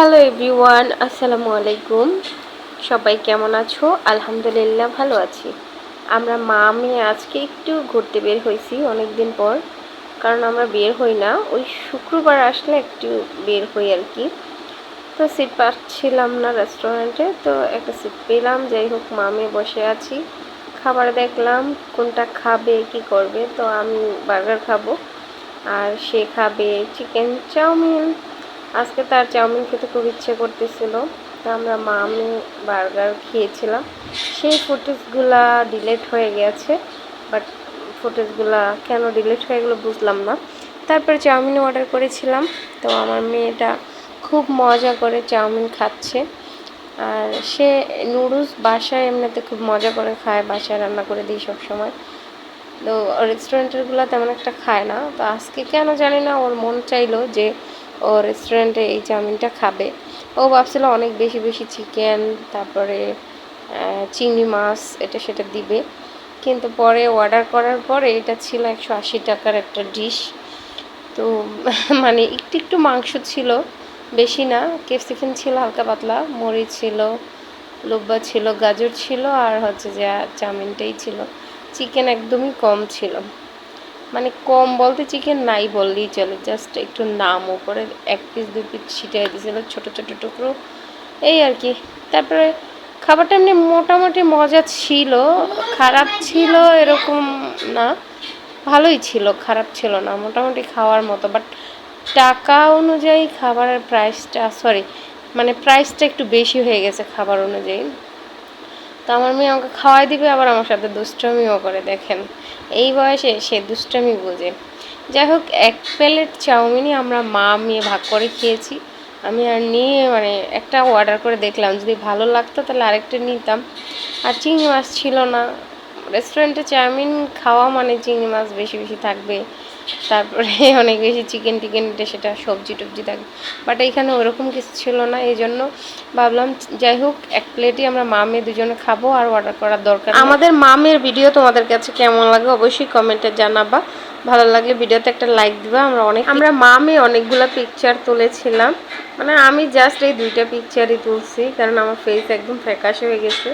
Hello everyone, আসসালামু আলাইকুম। সবাই কেমন আছো? আলহামদুলিল্লাহ ভালো আছি। আমরা মা মেয়ে আজকে একটু ঘুরতে বের হয়েছি অনেক দিন পর, কারণ আমরা বের হই না। ওই শুক্রবার আসলে একটু বের হই আর কি। তো সিট পাচ্ছিলাম না রেস্টুরেন্টে তো একটা সিট পেলাম। যাই হোক, মা মেয়ে বসে আছি। খাবার দেখলাম, কোনটা খাবে, কি করবে, তো আমি বার্গার খাব। আর সে খাবে চিকেন চাউমিন। আজকে তার চাউমিন খেতে খুব ইচ্ছে করতেছিল। তো আমরা মা আমি বার্গার খেয়েছিলাম। সেই ফুটেজগুলা ডিলেট হয়ে গেছে বাট ফুটেজগুলা কেন ডিলেট হয়ে গেলো বুঝলাম না। তারপরে চাউমিন অর্ডার করেছিলাম, তো আমার মেয়েটা খুব মজা করে চাউমিন খাচ্ছে। আর সে নুডলস বাসায় এমনিতে খুব মজা করে খায়, বাসায় রান্না করে দিই সবসময়। তো রেস্টুরেন্টেরগুলো তেমন একটা খায় না। তো আজকে কেন জানি না ওর মন চাইলো যে ও রেস্টুরেন্টে এই চাউমিনটা খাবে। ও ভাবছিল অনেক বেশি বেশি চিকেন তারপরে চিংড়ি মাছ, এটা সেটা দিবে। কিন্তু পরে অর্ডার করার পরে এটা ছিল একশো আশি টাকার একটা ডিশ তো মানে একটু একটু মাংস ছিল, বেশি না। ক্যাপসিকাম ছিল হালকা পাতলা মরিচ ছিল, লোব্বা ছিল, গাজর ছিল, আর হচ্ছে যে চাউমিনটাই ছিল। চিকেন একদমই কম ছিল। মানে কম বলতে চিকেন নাই বললেই চলে জাস্ট একটু নাম উপরে, এক পিস দু পিস ছিটাই দিয়েছিল, ছোটো ছোটো টুকরো। এই আর কি। তারপরে খাবারটা এমনি মোটামুটি মজা ছিল, খারাপ ছিল এরকম না। ভালোই ছিল, খারাপ ছিল না, মোটামুটি খাওয়ার মতো। বাট টাকা অনুযায়ী খাবারের প্রাইসটা সরি মানে প্রাইসটা একটু বেশি হয়ে গেছে খাবার অনুযায়ী। তো আমার মেয়ে আমাকে খাওয়াই দিবে, আবার আমার সাথে দুষ্টমিও করে, দেখেন। এই বয়সে সে দুষ্টমি বোঝে। যাই হোক, এক প্লেট চাউমিনই আমরা মা, মেয়ে ভাগ করে খেয়েছি। আমি আর নিয়ে মানে একটা অর্ডার করে দেখলাম, যদি ভালো লাগতো তাহলে আরেকটা নিতাম। আর চিংড়ি মাছ ছিল না। রেস্টুরেন্টে চাউমিন খাওয়া মানে চিংড়ি মাছ বেশি বেশি থাকবে। তারপরে অনেক বেশি চিকেন টিকেন সেটা সবজি টবজি থাকবে। বাট এখানে ওরকম কিছু ছিল না এই জন্য ভাবলাম যাই হোক এক প্লেটই আমরা মামে দুজনে খাব আর অর্ডার করার দরকার আমাদের মামের ভিডিও তোমাদের কাছে কেমন লাগে অবশ্যই কমেন্টে জানাবা। ভালো লাগলে ভিডিওতে একটা লাইক দিবা আমরা অনেক আমরা মামে অনেকগুলো পিকচার তুলেছিলাম। মানে আমি জাস্ট এই দুইটা পিকচারই তুলছি কারণ আমার ফেস একদম ফ্যাকাশে হয়ে গেছে।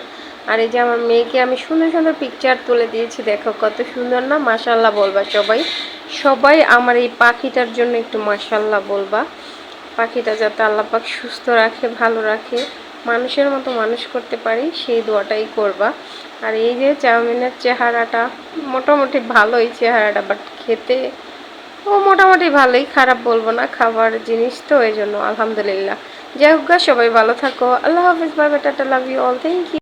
আর এই যে আমার মেয়েকে আমি সুন্দর সুন্দর পিকচার তুলে দিয়েছি, দেখো কত সুন্দর না? মাসাল্লাহ বলবা সবাই। সবাই আমার এই পাখিটার জন্য একটু মাসাল্লাহ বলবা। পাখিটা যাতে আল্লাপাক সুস্থ রাখে, ভালো রাখে। মানুষের মতো মানুষ করতে পারি, সেই দোয়াটাই করবা। আর এই যে চাউমিনের চেহারাটা, মোটামুটি ভালোই চেহারাটা বাট খেতে ও মোটামুটি ভালোই, খারাপ বলব না, খাবার জিনিস তো এই জন্য আলহামদুলিল্লাহ। যাই হোক সবাই ভালো থাকো। আল্লাহ হাফিজ bye tata love you all thank you